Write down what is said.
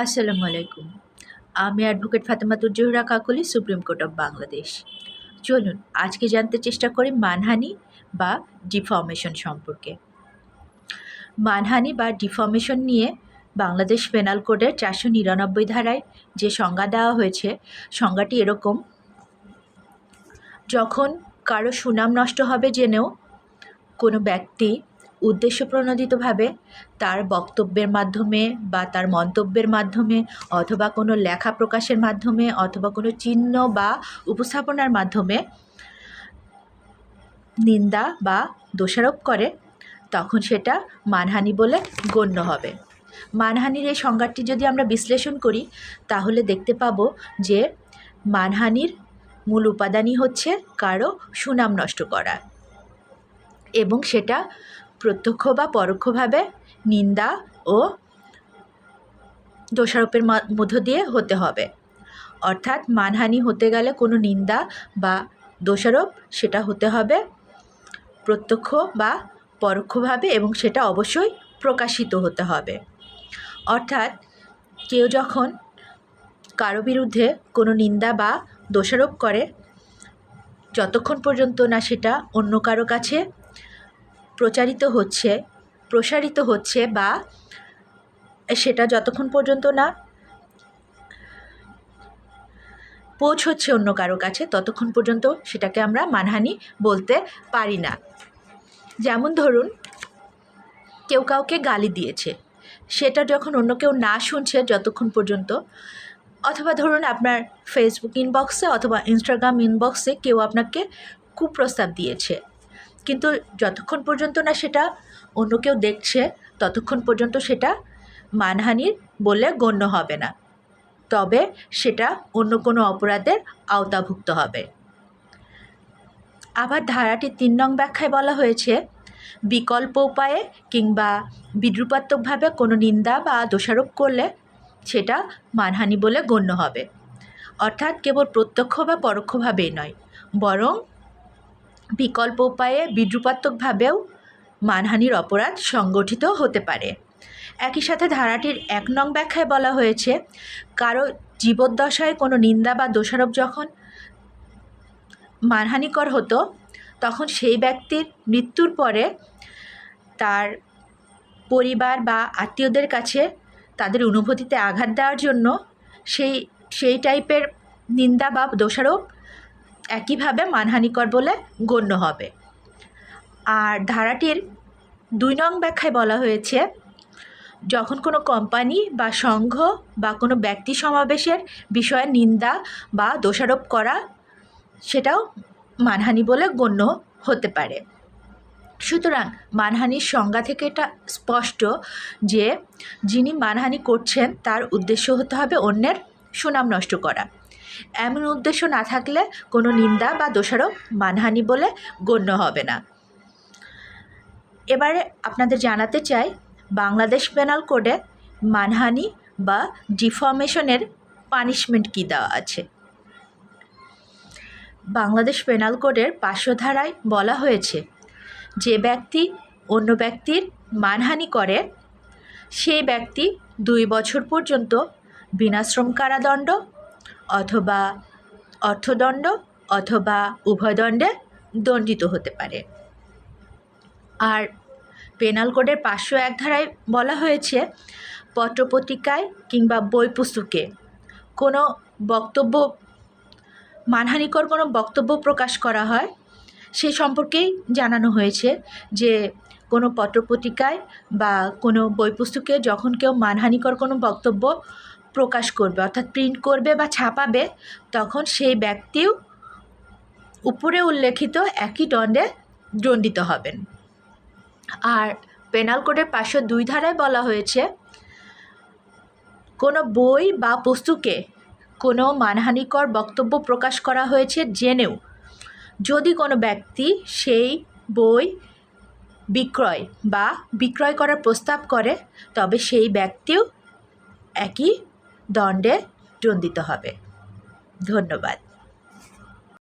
আসসালামু আলাইকুম। আমি advocate Fatematuz Zohra Kakoli, supreme court of Bangladesh. চলুন, আজকে জানতে চেষ্টা করি মানহানি বা ডিফর্মেশন সম্পর্কে। মানহানি বা ডিফর্মেশন নিয়ে বাংলাদেশ পেনাল কোডের চারশো নিরানব্বই ধারায় যে সংজ্ঞা দেওয়া হয়েছে, সংজ্ঞাটি এরকম। যখন কারও সুনাম নষ্ট হবে জেনেও কোনো ব্যক্তি উদ্দেশ্যপ্রণোদিতভাবে তার বক্তব্যের মাধ্যমে বা তার মন্তব্যের মাধ্যমে অথবা কোনো লেখা প্রকাশের মাধ্যমে অথবা কোনো চিহ্ন বা উপস্থাপনার মাধ্যমে নিন্দা বা দোষারোপ করে, তখন সেটা মানহানি বলে গণ্য হবে। মানহানির এই সংজ্ঞাটি যদি আমরা বিশ্লেষণ করি, তাহলে দেখতে পাবো যে মানহানির মূল উপাদানই হচ্ছে কারও সুনাম নষ্ট করা এবং সেটা প্রত্যক্ষ বা পরোক্ষভাবে নিন্দা ও দোষারোপের মধ্য দিয়ে হতে হবে। অর্থাৎ মানহানি হতে গেলে কোনো নিন্দা বা দোষারোপ সেটা হতে হবে প্রত্যক্ষ বা পরোক্ষভাবে এবং সেটা অবশ্যই প্রকাশিত হতে হবে। অর্থাৎ কেউ যখন কারও বিরুদ্ধে কোনো নিন্দা বা দোষারোপ করে, যতক্ষণ পর্যন্ত না সেটা অন্য কারও কাছে প্রচারিত হচ্ছে, প্রসারিত হচ্ছে বা সেটা যতক্ষণ পর্যন্ত না পৌঁছচ্ছে অন্য কারও কাছে, ততক্ষণ পর্যন্ত সেটাকে আমরা মানহানি বলতে পারি না। যেমন ধরুন, কেউ কাউকে গালি দিয়েছে, সেটা যখন অন্য কেউ না শুনছে যতক্ষণ পর্যন্ত, অথবা ধরুন আপনার ফেসবুক ইনবক্সে অথবা ইনস্টাগ্রাম ইনবক্সে কেউ আপনাকে কুপ্রস্তাব দিয়েছে কিন্তু যতক্ষণ পর্যন্ত না সেটা অন্য কেউ দেখছে, ততক্ষণ পর্যন্ত সেটা মানহানির বলে গণ্য হবে না। তবে সেটা অন্য কোনো অপরাধের আওতাভুক্ত হবে। আবার ধারাটি তিন নং ব্যাখ্যায় বলা হয়েছে, বিকল্প উপায়ে কিংবা বিদ্রুপাত্মকভাবে কোনো নিন্দা বা দোষারোপ করলে সেটা মানহানি বলে গণ্য হবে। অর্থাৎ কেবল প্রত্যক্ষ বা পরোক্ষভাবেই নয়, বরং বিকল্প উপায়ে বিদ্রুপাত্মকভাবেও মানহানির অপরাধ সংগঠিত হতে পারে। একই সাথে ধারাটির এক নং ব্যাখ্যায় বলা হয়েছে, কারও জীবদ্দশায় কোনো নিন্দা বা দোষারোপ যখন মানহানিকর হতো, তখন সেই ব্যক্তির মৃত্যুর পরে তার পরিবার বা আত্মীয়দের কাছে তাদের অনুভূতিতে আঘাত দেওয়ার জন্য সেই সেই টাইপের নিন্দা বা দোষারোপ একইভাবে মানহানিকর বলে গণ্য হবে। আর ধারাটির দুই নং ব্যাখ্যায় বলা হয়েছে, যখন কোনো কোম্পানি বা সংঘ বা কোনো ব্যক্তি সমাবেশের বিষয়ে নিন্দা বা দোষারোপ করা, সেটাও মানহানি বলে গণ্য হতে পারে। সুতরাং মানহানির সংজ্ঞা থেকে এটা স্পষ্ট যে, যিনি মানহানি করছেন তার উদ্দেশ্য হতে হবে অন্যের সুনাম নষ্ট করা। এমন উদ্দেশ্য না থাকলে কোনো নিন্দা বা দোষারোপ মানহানি বলে গণ্য হবে না। এবারে আপনাদের জানাতে চাই, বাংলাদেশ পেনাল কোডে মানহানি বা ডিফর্মেশনের পানিশমেন্ট কী দেওয়া আছে? বাংলাদেশ পেনাল কোডের পাঁচশো ধারায় বলা হয়েছে, যে ব্যক্তি অন্য ব্যক্তির মানহানি করে, সেই ব্যক্তি দুই বছর পর্যন্ত বিনাশ্রম কারাদণ্ড অথবা অর্থদণ্ড অথবা উভয়দণ্ডে দণ্ডিত হতে পারে। আর পেনাল কোডের পাঁচশো এক ধারায় বলা হয়েছে, পত্রপত্রিকায় কিংবা বই পুস্তকে কোনো বক্তব্য, মানহানিকর কোনো বক্তব্য প্রকাশ করা হয়, সে সম্পর্কেই জানানো হয়েছে যে কোনো পত্রপত্রিকায় বা কোনো বই পুস্তকে যখন কেউ মানহানিকর কোনো বক্তব্য প্রকাশ করবে, অর্থাৎ প্রিন্ট করবে বা ছাপাবে, তখন সেই ব্যক্তিও উপরে উল্লেখিত একই দণ্ডে দণ্ডিত হবেন। আর পেনাল কোডের পাঁচশো দুই ধারায় বলা হয়েছে, কোনো বই বা বস্তুকে কোনো মানহানিকর বক্তব্য প্রকাশ করা হয়েছে জেনেও যদি কোনো ব্যক্তি সেই বই বিক্রয় বা বিক্রয় করার প্রস্তাব করে, তবে সেই ব্যক্তিও একই দণ্ডে দণ্ডিত হবে। ধন্যবাদ।